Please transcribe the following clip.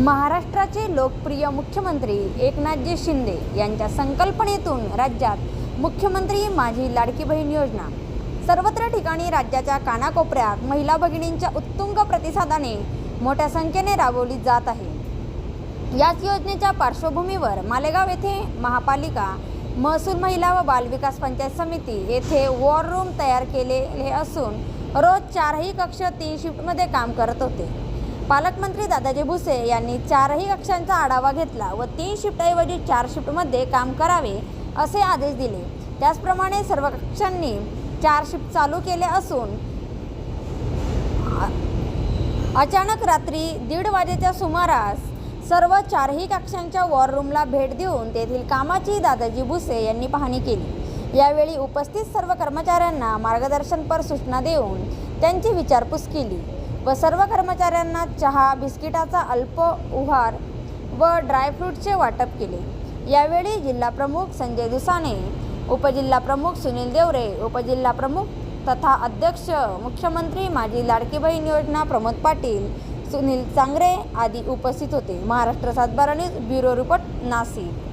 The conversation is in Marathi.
महाराष्ट्राचे लोकप्रिय मुख्यमंत्री एकनाथजी शिंदे यांच्या संकल्पनेतून राज्यात मुख्यमंत्री माझी लाडकी बहीण योजना. सर्वत्र ठिकाणी राज्याच्या कानाकोपऱ्यात महिला भगिनींच्या उत्तुंग प्रतिसादाने मोठ्या संख्येने राबवली जात आहे. याच योजनेच्या पार्श्वभूमीवर मालेगाव येथे महापालिका महसूल महिला व बालविकास पंचायत समिती येथे वॉर रूम तयार केलेले असून रोज चारही कक्ष तीन शिफ्टमध्ये काम करत होते. पालकमंत्री दादाजी भुसे यांनी चारही कक्षांचा आढावा घेतला व तीन शिफ्टऐवजी चार शिफ्टमध्ये काम करावे असे आदेश दिले. त्याचप्रमाणे सर्व कक्षांनी चार शिफ्ट चालू केले असून अचानक रात्री दीड वाजेच्या सुमारास सर्व चारही कक्षांच्या वॉर रूमला भेट देऊन तेथील कामाची दादाजी भुसे यांनी पाहणी केली. यावेळी उपस्थित सर्व कर्मचाऱ्यांना मार्गदर्शनपर सूचना देऊन त्यांची विचारपूस केली. व सर्व कर्मचाऱ्यांना चहा बिस्किटाचा अल्प उहार व ड्रायफ्रूटचे वाटप केले. यावेळी जिल्हाप्रमुख संजय दुसाने उपजिल्हाप्रमुख सुनील देवरे उपजिल्हाप्रमुख तथा अध्यक्ष मुख्यमंत्री माझी लाडकी बहीण योजना प्रमोद पाटील सुनील चांगरे आदी उपस्थित होते. महाराष्ट्र सातबारा न्यूज ब्युरो रिपोर्ट नाशिक.